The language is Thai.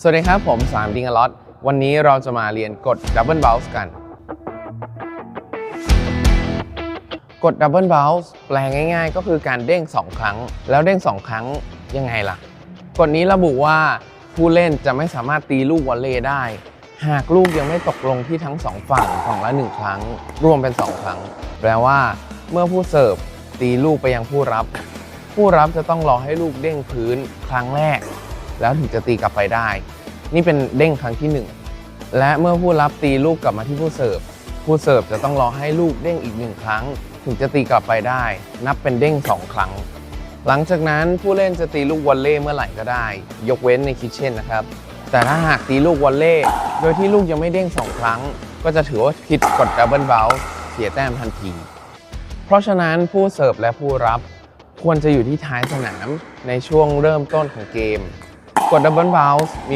สวัสดีครับ ผมสามดิงอลอตวันนี้เราจะมาเรียนกด Double Bounce กัน กด Double Bounce แปลง่ายๆ ก็คือการเด้ง 2 ครั้ง แล้วเด้ง 2 ครั้งยังไงล่ะ กฎนี้ระบุว่าผู้เล่นจะไม่สามารถตีลูกวอลเลย์ได้ หากลูกยังไม่ตกลงที่ทั้งสองฝั่งฝั่งละ 1 ครั้ง รวมเป็น 2 ครั้ง แปลว่า เมื่อผู้เสิร์ฟตีลูกไปยังผู้รับ ผู้รับจะต้องรอให้ลูกเด้งพื้นครั้งแรก แล้วถึงจะตีกลับไปได้ นี่เป็นเด้งครั้งที่ 1 และเมื่อผู้รับตีลูกกลับมาที่ผู้เสิร์ฟผู้เสิร์ฟจะต้องรอให้ลูกเด้งอีกหนึ่งครั้ง ถึงจะตีกลับไปได้ นับเป็นเด้ง 2 ครั้ง หลังจากนั้นผู้เล่นจะตีลูกวอลเล่เมื่อไหร่ก็ได้ ยกเว้นในคิทเช่นนะครับ แต่ถ้าหากตีลูกวอลเล่โดยที่ลูกยังไม่เด้ง 2 ครั้ง ก็จะถือว่าผิดกฎดับเบิลเบลเสียแต้มทันที เพราะฉะนั้นผู้เสิร์ฟและผู้รับควรจะอยู่ที่ท้ายสนามในช่วงเริ่มต้นของเกม กดดับเบิลเบลมี